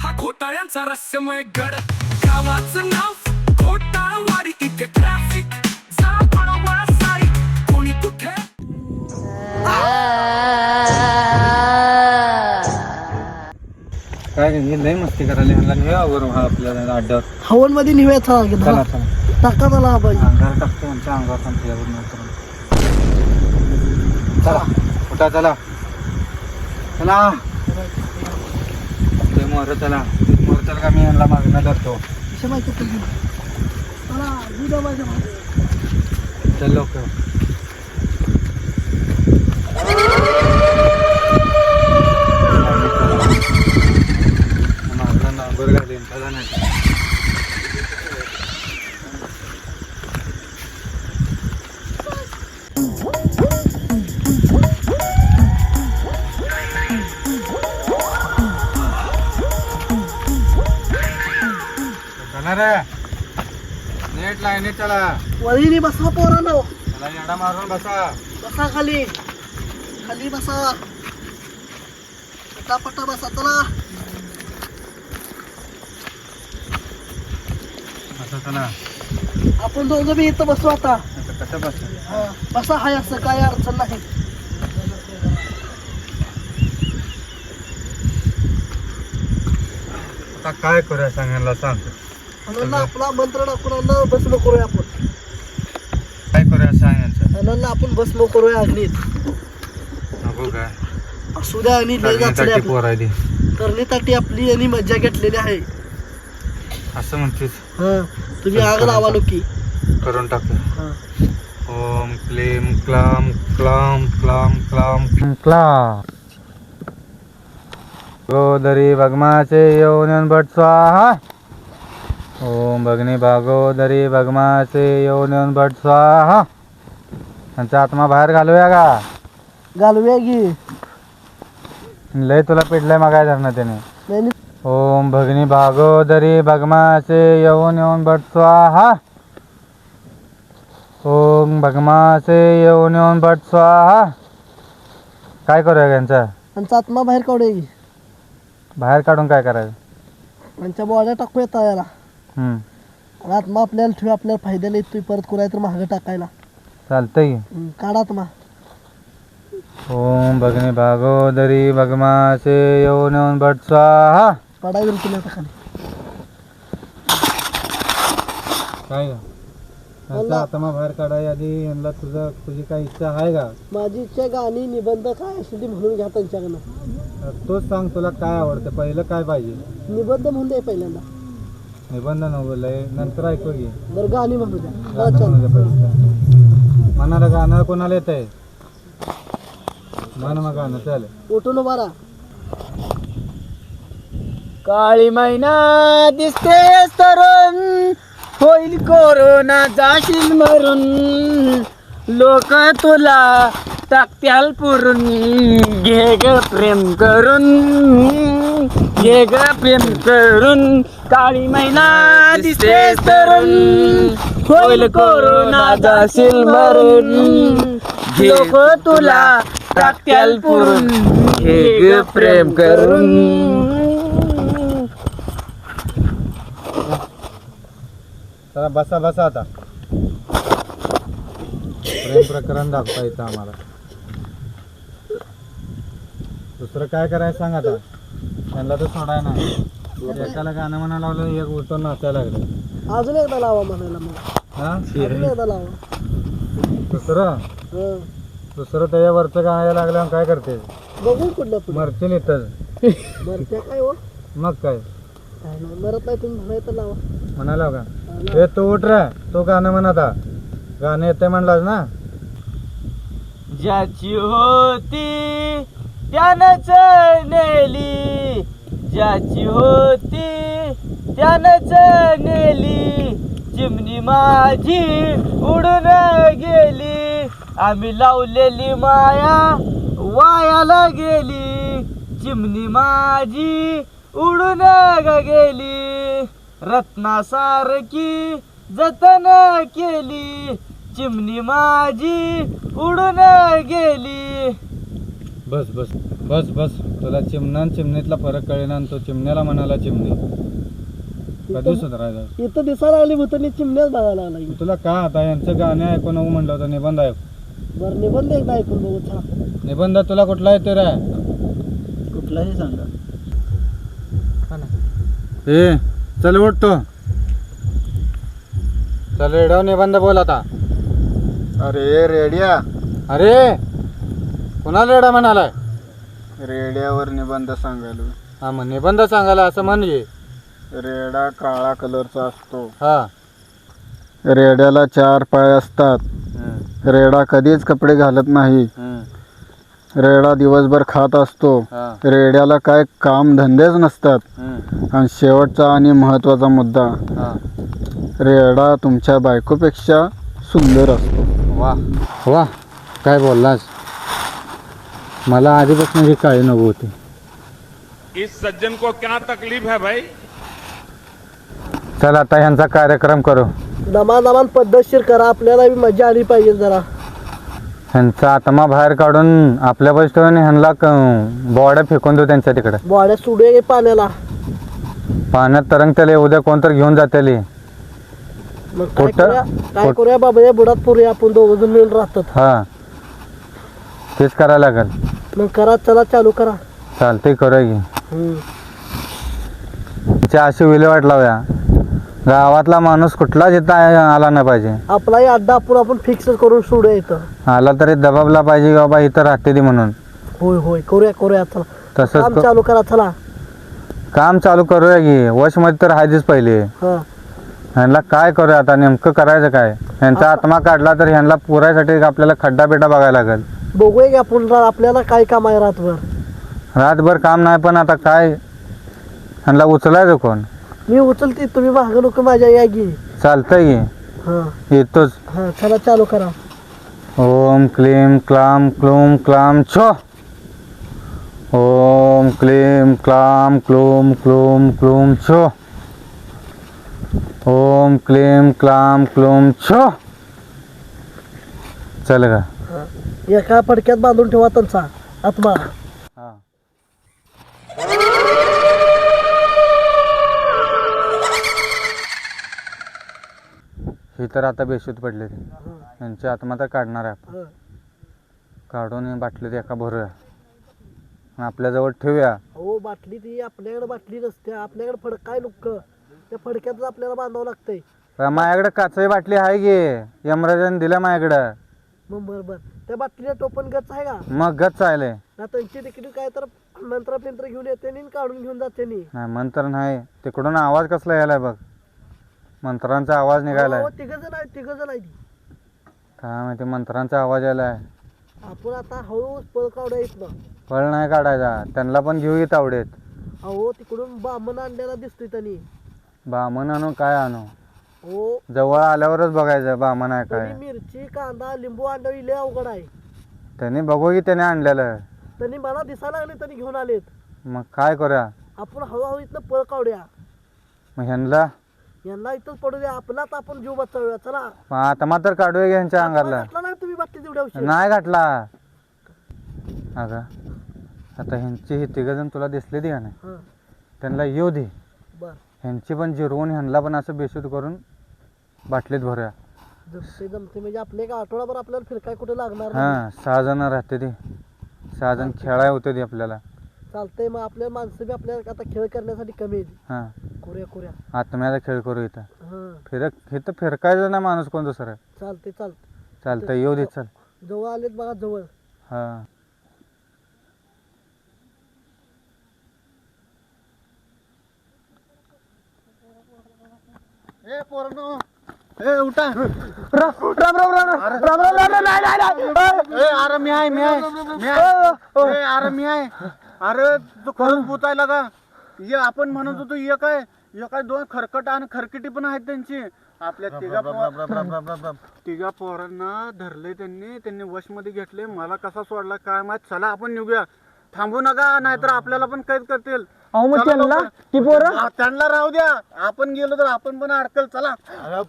हा घोटाळ्यांचा रहस्यमय गड. गावाचं नाव घोटाळवाडी इथे ट्रॅफिक कोणी कुठे? काय हे लय मस्ती करायला हा आपल्याला अड्ड्यावर. हवनमध्ये निव्याचा चला चला. टाका त्याला पाहिजे अंगार टाकतो आमच्या अंगावर नंतर चला उठा चला. चला. ते मोर का मी यांना मागणं धरतो. माहिती चल लोक मागणं नांगर घालेन चला नाही चला रे नेट लाईनीत चला. वळीने बसा पोरांनो. चला येडा मारून बसा. बसा खाली. खाली बसा. पटापटा बसा चला. बसा चला. आपण दोघं बी इथं बसू आता. आता कसं बसा? हा, बसा हाय असं काय अडचण नाही. आता काय करूया सांगायला सांग. म्हणून आपला मंत्र टाकून बसलो करूया आपण. काय करूया सांग म्हणून आपण बसलो करूया अग्नीत. नको काय? असू द्या आणि लय आपली. आणि मज्जा घेतलेली आहे. असं म्हणतेस? हा तुम्ही आग लावा की करून टाकू. हा. ओम क्लीम क्लाम क्लाम क्लाम क्लाम. क्लाम गोदरी भगमाचे येऊन भट स्वाहा. ओम भगनी भागोदरी भगमाचे येऊन भट स्वाहा. त्यांचा आत्मा बाहेर घालूया का? घालूया की. लय तुला पिडलंय मग काय धरणं त्याने. ओम भगनी भागोदरी भगमाचे येऊन येऊन भट स्वाहा. ओम भगमाचे येऊन येऊन भट स्वाहा. काय करूया यांचा? त्यांचा आत्मा बाहेर काढूया की. बाहेर काढून काय करायचं? त्यांच्या बॉड्या टाकूया तळ्याला. हम्म, आणि आत्मा आपल्याला ठेवू आपल्याला फायद्याला येतोय परत कुणाला तर महाग टाकायला. चालतंय हम्म, काढा आत्मा. ओम भगनी भागोदरी भगमाचे येऊन येऊन भट स्वाहा. पडायला तुम्ही आता खाली. काय यांचा आत्मा बाहेर काढाय आधी यांना तुझं तुझी काय इच्छा आहे का? माझी इच्छा गाणी निबंध काय असेल ते म्हणून घ्या त्यांच्याकडनं. तोच सांग तुला काय आवडतं पहिलं काय पाहिजे? निबंध म्हणून द्या पहिल्यांदा. निबंध नवलंय नंतर ऐकू घे बरं गाणी म्हणू द्या. गाणं चालेल. म्हणू दे पहिलं. मनाला गाणं कोणाला येत आहे म्हण मग गाणं चल उठून राहा. काळी मैना दिसते तरुण होईल कोरोना जाशील मरून. लोक तुला टाकत्याल पुरून. घे ग प्रेम करून. घे ग प्रेम करून. काळी महिना दिसते तरुण. होईल कोरोना जाशील मरून लोक तुला टाकत्याल पुरून. प्रेम करून. चला बसा बसा आता. प्रेम प्रकरण दाखवता येतं आम्हाला. दुसरं काय करायचं सांग आता? त्यांना तर सोडाय नाही. एकाला गाणं म्हणा लावलं एक उलटून नाचायला लागलं. अजून एकदा लावा म्हणायला मग. हा? अजून एकदा लावा. दुसरं? हं. दुसरं त्याच्यावरचं गायला लागल्यावर काय करते? बघू कुठलं पुढे. मरतील इथंच बरं त्या काय हो? मग काय? काय नाही मरत नाही तुम्ही म्हणायचं लावा. म्हणाला का? हे तू उठ रे तो गाणं म्हण आता. गाणं येते म्हणलास ना? ज्याची होती त्यानंच नेली ज्याची होती त्यानंच नेली. चिमणी माझी उडून गेली. आम्ही लावलेली माया वायाला गेली. चिमणी माझी उडून गेली. रत्नासारखी जतन केली. चिमणी माझी उडून गेली. बस बस बस बस. तुला चिमणा चिमणीतला फरक कळेना आणि तो चिमण्याला म्हणाला चिमणी. कधी इथं दिसायला लागली भूतांनी चिमण्याच बघायला लागला तुला का आता यांचं गाणे ऐकू नको म्हणलं होतं निबंध ऐक. बरं निबंध एकदा ऐकून बघू चला. निबंध तुला कुठला येतो रे? कुठलाही सांगा. ए चल उठतो चल रेडिओ निबंध बोल आता. अरे रेड्या. अरे! कुणाला रेडा म्हणालाय? रेड्यावर निबंध सांगायलो. हा मग निबंध सांगायला असं म्हणजे? रेडा काळा कलरचा असतो. हा. रेड्याला चार पाय असतात. हम्म, रेडा कधीच कपडे घालत नाही. हम्म, रेडा दिवसभर खात असतो. हा, रेड्याला काय काम धंदेच नसतात. हम्म, आणि शेवटचा आणि महत्त्वाचा मुद्दा. हा. रेडा तुमच्या बायकोपेक्षा सुंदर असतो. वा. वा. काय बोललास? मला आधीपासून ही काळी नको होती इस सज्जन को क्या तकलीफ है भाई? चल आता ह्यांचा कार्यक्रम करू. दमा दमान पद्धतशीर करा आपल्याला बी मजा आली पाहिजे जरा. ह्यांचा आत्मा बाहेर काढून आपल्या बस ठेवून ह्यांना बोड्या फेकून देऊ त्यांच्या तिकडे. बॉड्या सुडूया की पाण्याला? पाण्यात तरंगतेले उद्या कोणतर घेऊन जातेली. मग काय कुठं? करूया? काय कुठ- करूया बाबा? या बुडात पुरूया आपण दोघ जण मिळून राहतात. हा. तेच करायला लागेल. मग करा चला चालू करा. चालते करूया की. हम्म. च्या अशी विल्हेवाट लावूया. गावातला माणूस कुठलाच इथं आला नाही पाहिजे. आपलाही अड्डा आपण आपण फिक्स करून सोडूया इथं. आला तरी दबाबला पाहिजे की बाबा इथं राहते ती म्हणून. होय होय करूया करूया चला. तसंच काम क- चालू करा चला. काम चालू करूया की. वशमध्ये तर हायचीच पहिले. हा. ह्यांना काय करूया आता? नेमकं करायचं काय? ह्यांचा आत्मा काढला तर ह्यांना पुरायसाठी आपल्याला खड्डा बिड्डा बघायला लागेल. बघूया की आपण रा- आपल्याला काय काम आहे रातभर? रातभर काम नाही पण आता काय? ह्यांना उचलायचं कोण? मी उचलते तुम्ही मागं नको माझ्या या गी चालतंय की. हा. येतोच. हा चला चालू करा. ओम क्लीम क्लाम क्लूम क्लाम छो. ओम क्लीम क्लाम क्लूम क्लूम क्लूम छो. ओम क्लीम क्लाम क्लूम छो। चल का? एका फडक्यात बांधून ठेवा त्यांचा आत्मा. ही. तर आता बेशुद्ध पडले. यांची आत्मा तर काढणार आहे आपण. हा. काढून ही बाटलीत एका भरूया. आणि आपल्याजवळ ठेवूया. हो बाटली ती आपल्याकडे बाटली नसते. आपल्याकडे फड काय नुक्क. त्या फडक्यातच आपल्याला बांधावं लागतंय. माझ्याकडे काचाई बाटली आहे की यमराजाने दिल्या माझ्याकडं. मग बरं बरं. त्या बाटलीला टोपण गच आहे का? मग गच ना त्यांची तिकीट काय तर मंत्र पिंत्र घेऊन येते आणि काढून घेऊन जाते नी. नाही मंत्र नाही. तिकडून आवाज कसला यायलाय बघ. मंत्रांचा आवाज निघालाय तिघ जण आहे तिघ जण आहे ती काय माहिती मंत्रांचा आवाज यायलाय. आपण आता हळू पळ काढूया इथनं. फळ नाही काढायचा. त्यांना पण घेऊ येत आवडेत अहो तिकडून बामण आणलेला दिसतोय त्यांनी. बामण आणू काय आणू? हो जवळ आल्यावरच बघायचं बामण आहे त्यांनी काय मिरची कांदा लिंबू आणलं इले अवघड आहे. त्यांनी बघू की त्याने आणलेलं. त्यांनी मला दिसायला लागले त्यांनी घेऊन आलेत. मग काय करूया? आपण हळूहळू इथनं पळ काढूया. मग ह्यांना यांना इथंच पडू द्या आपलाच आपण जीव बचावूया. चला. मग आता मात्र काढूया की ह्यांच्या घातला नाही तुम्ही तेवढ्या उशीर. नाही घातला. अगं आता ह्यांची हे तिघजण तुला दिसले दे का नाही? हा. त्यांना येऊ दे. बर. ह्यांची पण जिरवून ह्यांना पण असं बेशुद्ध करून बाटलीत भरूया. जमते जमते म्हणजे आपले एक आठवडाभर आपल्याला फिरकाय कुठे लागणार नाही. हां सहा जण राहते ते. सहा जण खेळाय होते ते आपल्याला. चालतंय मग आपल्या माणसं बी आपल्याला आता खेळ करण्यासाठी कमी येईल हां. कोऱ्या कोऱ्या. आत्म्याचा खेळ करू इथं. हा. फिरक इथं फिरकायचं ना माणूस कोण दुसरं? चालते चालते चालतं येऊ दे चल. जवळ आलेत बघा जवळ. हां. ए पोरांनो ए उठा ए अरे मी आहे मी आहे मी आहे ए, अरे मी आहे अरे तू खरंच भूतायला का ये आपण म्हणत होतो ये काय ये काय दोन खरकट आणि खरकटी पण आहेत त्यांची आपल्या तिघा तिघा पोरांना धरले त्यांनी त्यांनी वशमध्ये घेतले मला कसा सोडला काय माहीत चला आपण निघूया थांबू नका नाहीतर आपल्याला पण कैद करतील चला लवकर. हा, त्यांना राहू द्या. आपण गेलो तर आपण पण अडकल. चला.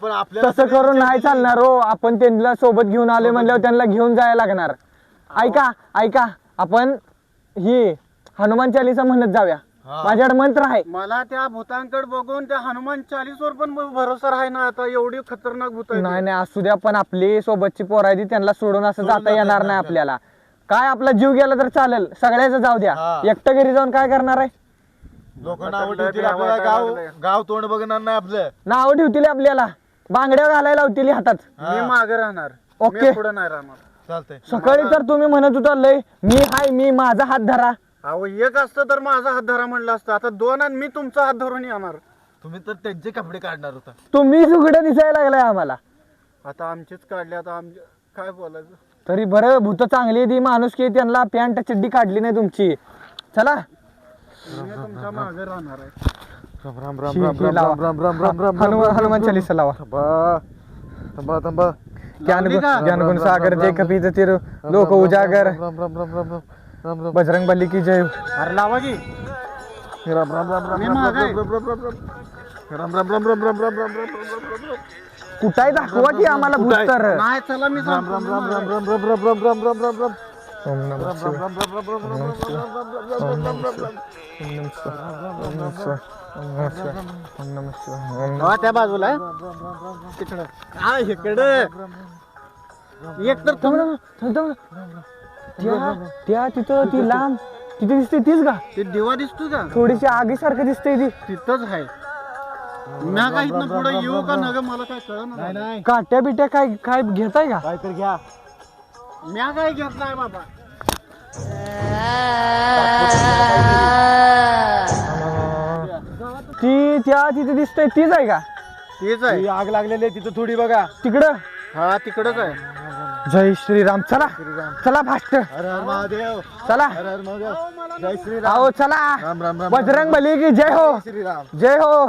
पण आपल्याला तसं करून नाही चालणार हो. आपण त्यांना सोबत घेऊन आले म्हणल्यावर त्यांना घेऊन जायला लागणार. ऐका ऐका. आपण ही हनुमान चालीसा म्हणत जाऊया. माझ्याकडे मंत्र आहे. मला त्या भूतांकडे बघून त्या हनुमान चालीसवर पण भरोसा आहे ना आता. एवढी खतरनाक भूत आहे नाही नाही असू द्या पण आपली सोबतची पोर आहे ती त्यांना सोडून असं जाता येणार नाही आपल्याला. काय आपला जीव गेला तर चालेल. सगळ्याच जाऊ द्या. एकटं घरी जाऊन काय करणार आहे? लोक नाव ठेवतील आपल्याला गाव गाव तोंड बघणार नाही आपलं. नाव ठेवतील आपल्याला. बांगड्या घालायला लावतील हातात. मी मागे राहणार. ओके. मी पुढे नाही राहणार. चालतंय. सकाळी तर तुम्ही म्हणत होता लय मी हाय मी माझा हात धरा. अहो एक असतं तर माझा हात धरा म्हणलं असतं. आता दोन आणि मी तुमचा हात धरून येणार. तुम्ही तर त्यांचे कपडे काढणार होता. तुम्ही सुगडं दिसायला लागलाय आम्हाला. आता आमचेच काढले आता आमचे काय बोलायचं? तरी बरं भूत चांगली ती माणूस की त्यांना पॅन्ट चड्डी काढली नाही तुमची. चला. मी तुमच्या मागे राहणार आहे हे- हे लावा. हनुमान हनुमान चालीसा लावा थांबा थांबा ज्ञान लावली का? ज्ञान गुण सागर जय कपीत तीर लोक उजागर बजरंग बली की जय अरे लावा की मी माग आहे कुठाय दाखवा की आम्हाला भूत तर नाही चला मी सांगतो. ओम नमः शिवाय. ओम नमः शिवाय. ओम नमः शिवाय. ओम नमः शिवाय. ओम हा, त्या बाजूला आहे. तिकडं हा इकडे एक तर थांब, थांब, थांब, थांब. त्या त्या तिथं ती लांब तिथे दिसते तीच का ते दिवा दिसतो का थोडीशी आगीसारखं दिसते ती तिथंच आहे मी काय इथनं पुढे येऊ का नग मला काय कळ नाही काट्या बिट्या काय काय घेताय का काय तर घ्या मी काय घेत नाही बाबा. ती त्या तिथे दिसते तीच आहे का? तेच आहे. आग लागलेली आहे तिथं थोडी बघा. तिकडं? हा तिकडच आहे. जय श्रीराम चला. चला फास्ट. हर हर महादेव. चला. हर हर महादेव. जय श्री आओ चला. राम राम राम बजरंग बली की जय हो. श्रीराम. जय हो.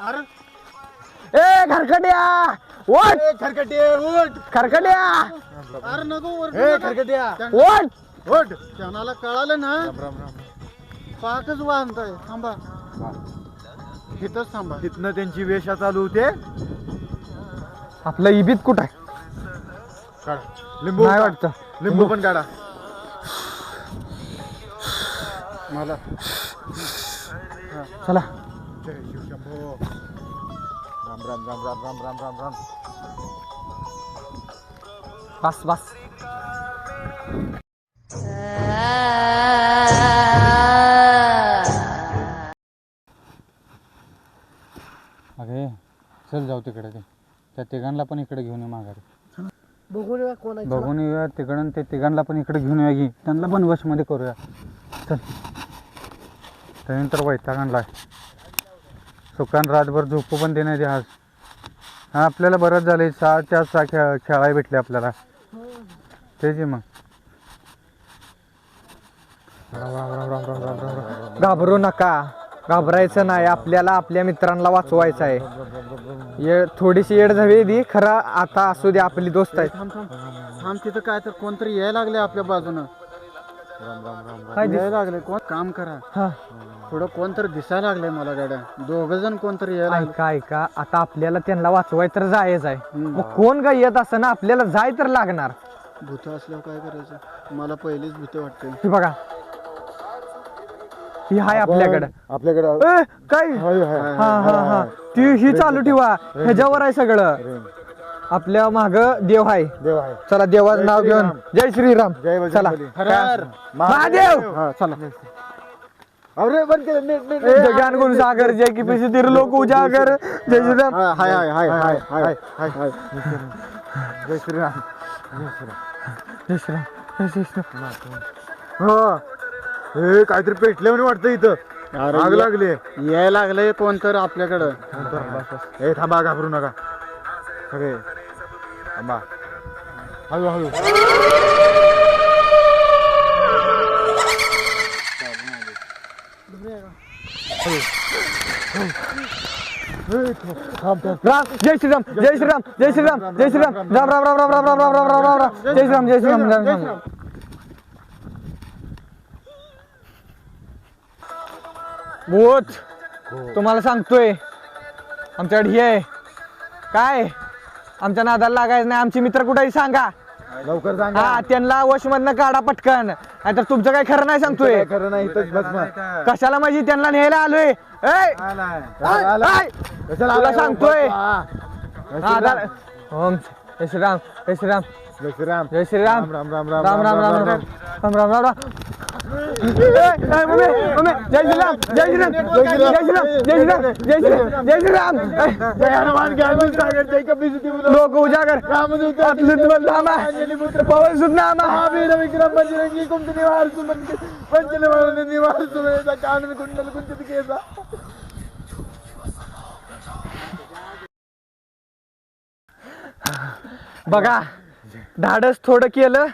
अरे. ए खरकट्या ओट खरकटे उठ. खरकट्या. अरे नको वर खरकट्या. ओट उठ. त्यांना कळालं ना? पाकच बांधताय. थांबा. इथंच थांबा. तिथनं त्यांची वेशा चालू होते. आपलं इबीत कुठं आहे? लिंबू नाही वाटतं. लिंबू. पण काढा. मला. चला. run, run, run, run, run, run, run. Bas, bas. अरे चल जाऊ तिकडे ते. त्या तिघांना पण इकडे घेऊन ये माघारी. बघून येऊया तिकडून ते तिघांना पण इकडे घेऊन येऊया की. त्यांना पण वशमध्ये करूया. चल. त्यानंतर वैताग आणला सुकान रातभर झोपू पण देण्यात आज. हा आपल्याला बरंच झालंय. सहा चार सहा खेळ खेळायला भेटले आपल्याला. तेच आहे मग. घाबरू नका. घाबरायचं नाही. आपल्याला आपल्या मित्रांना वाचवायचं आहे. ये थोडीशी येड झाली दी खरं आता असू दे आपली दोस्त आहे थांब थांब. थांब तिथं काय तर कोणतरी यायला लागले आपल्या बाजूनं. काय दिस- यायला लागले कोण काम करा. हा. थोडं कोणतरी दिसायला लागले मला गाड्या दोघ जण कोणतरी यायला लागले ऐका ऐका आता आपल्याला त्यांना वाचवाय तर जायचं आहे. मग कोण काय येत असं ना आपल्याला जाय तर लागणार. भूत असल्यावर काय करायचं? मला पहिलीच भीती वाटते ही बघा. ही हाय आपल्याकडं. आपल्याकडे ए, काय? हा हा हा. ती ही चालू ठेवा. ह्याच्यावर आहे सगळं. आपल्या माग देव आहे देव आहे चला देवाचं नाव घेऊन. जय श्रीराम जय चला. हर महादेव! हा चला. अरे बंद केलं. नीट नीट जय सागर जय की पिशी तिर लोक उजागर. जय श्रीराम हाय हाय हाय हाय हाय हाय हाय जय श्रीराम जय श्रीराम जय श्रीराम हो. हे काहीतरी पेटले म्हणे वाटतं इथं. आग लागली याय लागले कोण तर आपल्याकडं. हे थांबा घाबरू नका. सगळे थांबा हळू राम जय श्रीराम जय श्रीराम जय श्रीराम जय श्रीराम राम राम राम राम राम राम राम राम राम राम राम जय श्रीराम जय श्रीराम जय श्रीराम बोच तुम्हाला सांगतोय. आमच्याकडे हे आहे. काय? आमच्या नादाला लागायचं नाही आमचे मित्र कुठेही सांगा लवकर सांग हा त्यांना वश मधनं काढा पटकन नाहीतर तुमचं काय खरं नाही सांगतोय खरं नाही इथंच बस मग. कशाला माझी त्यांना न्यायला आलोय ऐ! आलाय. ऐ! आलाय. ऐ! कशाला तुला आलाय? सांगतोय हा. हा, दादा. ओम जय श्रीराम जय श्रीराम जय श्रीराम जय श्रीराम राम राम राम राम राम राम राम राम राम राम राम ए, ए, मम्मी, मम्मी, जय श्रीराम जय श्रीराम जय श्रीराम जय श्रीराम जय श्रीराम जय हनुमान ज्ञान सागर जय कपी लोक उजागर रामदूत नामा पवन सुत महावीर विक्रम बजरंगी कुंभ निवार सुमन पंचल निवार सुमेधा कान में कुंडल कुंचित केसा बघा धाडस थोडं केलं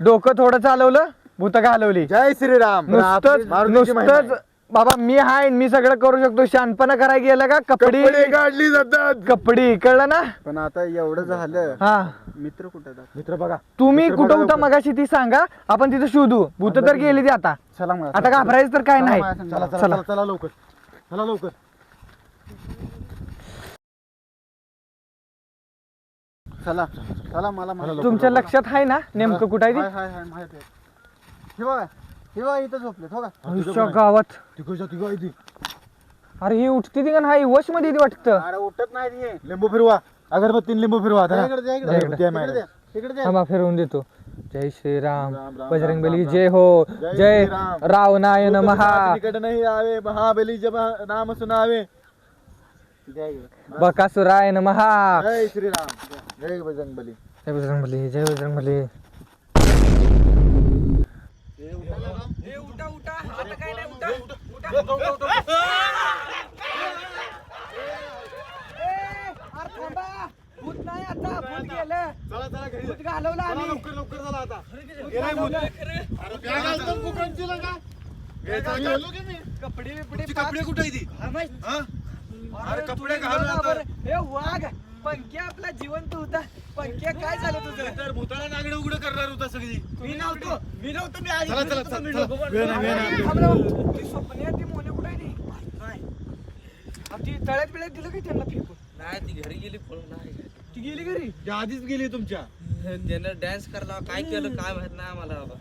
डोकं थोडं चालवलं. भूत घालवली. जय श्रीराम. नुसतंच नुसतंच बाबा मी हाय मी सगळं करू शकतो. शानपणा करायला गेलं का? कपडे कपडे काढली जातात. कपडे कळलं ना? पण आता एवढं झालं. हा. मित्र कुठे मित्र बघा. तुम्ही मित्र कुठं बघा होता मगाशी ती सांगा. आपण तिथं शोधू. भूत तर गेली ती आता. चला मग आता. घाबरायचं तर काय नाही. चला चला चला. चला लवकर. चला लवकर. चला चला मला मला तुमच्या लक्षात आहे ना? नेमकं कुठं आहे हाय ती हाय हाय माहिती आहे. हे बघा हे बघा इथं झोपले हो का? आयुष्या गावात. तिकडच्या तिघ ती अरे ही उठती ती का नाही? वशमध्ये ती वाटतं. अरे उठत नाही ती. लिंबू फिरवा. अगरबत्ती लिंबू फिरवा द्या इकडे इकडे. थांबा फिरवून देतो. जय श्रीराम. राम, राम, बजरंग बली राम. जय हो. जय जय श्रीराम. रावणाय नमहा निकट नाही आवे महाबली जब नाम सुनावे. बकासुराय नमहा जय श्रीराम. जय बजरंग बली. जय बजरंग बली जय बजरंग बली. हे उठा उठा. आता काय नाही आता. भूत गेलं. आता. कपडे बिपडे कपडे कुठे अरे कपडे घालून हे वाघ. पंक्या आपला जिवंत होता. पंक्या काय झालं तुझं? तर भूताला नागडे उघड करणार होता सगळी. मी नव्हतो. मी नव्हतो मी चला, चला, चला, मी चला. डोकं वेळ नाही, वेळ नाही. ती मोने कुठे आहे ती? अब ती तळ्यात बिळ्यात दिलं की त्यांना फेकून? नाही ती घरी गेली पळून नाही. ती गेली घरी? त्या आधीच गेली तुमच्या. त्यानं डॅन्स करला काय केलं काय माहीत नाही आम्हाला बाबा.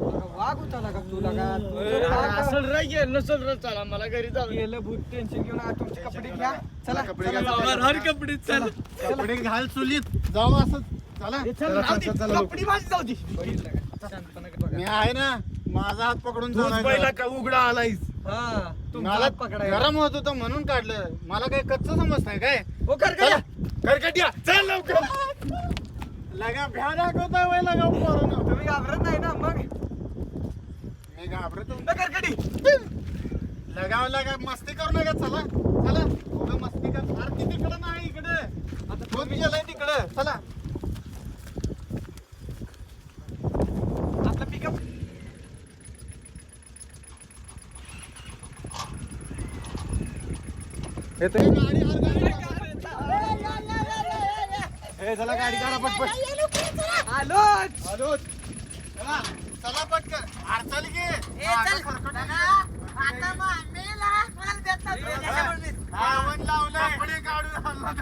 वाघ होता ना का तुला का? असं रे नसल रे चला मला घरी जाऊ गेलं भूत टेन्शन घेऊन आ, तुमचे कपडे घ्या. चला कपडे चला, घ्या, चला, चला. हर कपडे चल. कपडे घाल चुलीत. जाऊ असं. चला. चल, चला, राहू चला, दे. चला, कपडे माझी जाऊ दे. बघितलं का? शांतपणा बघा. मी आहे ना माझा हात पकडून तूच चालायचं. पहिला का उघडा आलायस? हा तुमचा मला हात पकडायला गरम होत होतं म्हणून काढलं. मला काही कच्च समजतंय काय? हो कर करकटिया चल लवकर. लगा भ्या दाखवताय वय लगा पोरांनो. तुम्ही घाबरत नाही ना मग? मी घाबरतो कर कधी लगाव लगा मस्ती करू नका चला चला उगा मस्ती कर अरे ती तिकडं नाही इकडे आता फोन गेलाय तिकडं चला आपलं पिकअप गाडी गाडी हे चला गाडी काढा पटपट आलोच आलो चला चला पटकन. अरे चल. की कपडे काढून आणला